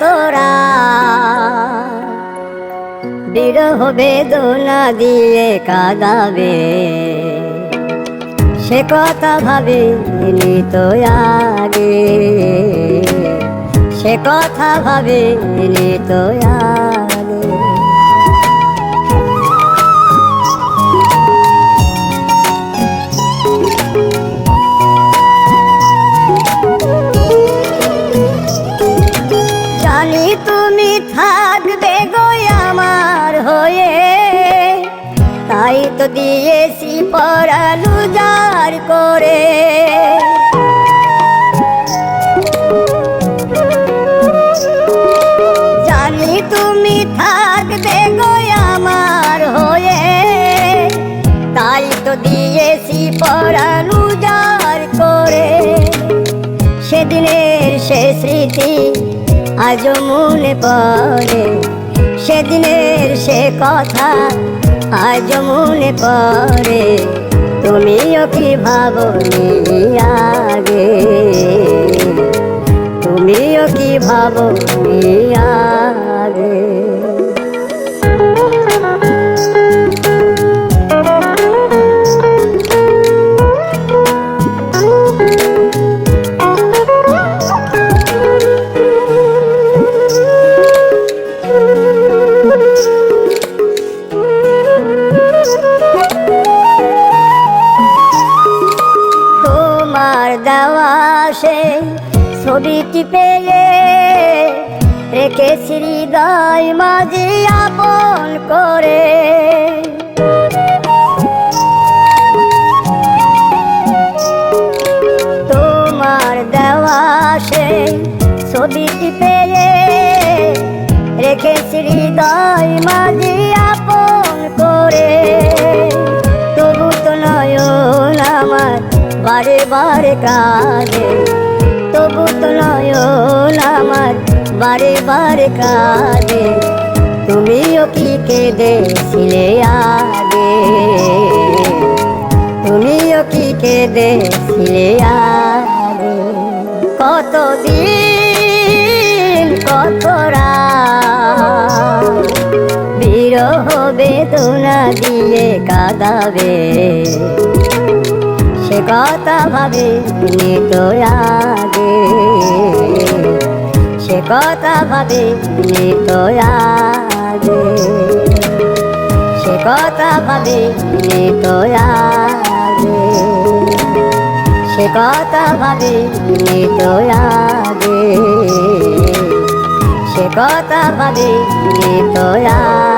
না বিরহ বেদনা দিয়ে কাঁদাবে। সে কথা ভাবে তো আগে। সে কথা ভাবে তো দিয়েছি পড়ালু যার করে। জানি তুমি থাকবে গো আমার হয়ে, তাই তো দিয়েছি পড়ালু যার করে। সেদিনের সে স্মৃতি আজ মনে পড়ে, সেদিনের সে কথা আজ মনে পড়ে তুমিও কি ভাবনি আগে? তুমিও কি ভাবনি আগে? তোমার দেওয়া সেই ছবিটি পেয়ে রেখেছি হৃদয় মাঝে আপন করে। তোমার দেওয়া সেই ছবিটি পেয়ে রেখেছি হৃদয় মাঝে বারে কাঁদে তবু তো নয়ন আমার বারে বারে কাঁদে তুমিও কি কেঁদেছিলে আগে? তুমিও কি কেঁদেছিলে আগে? কতদিন, কত বিরহ বেদনা দিয়ে কাঁদাবে। কথা ভাবে নিত আগে সে কথা ভাবে নিত আগে সে কথা ভাবে নিত আগে সে কথা ভাবে নিত আগে সে কথা ভাবে নিত আগে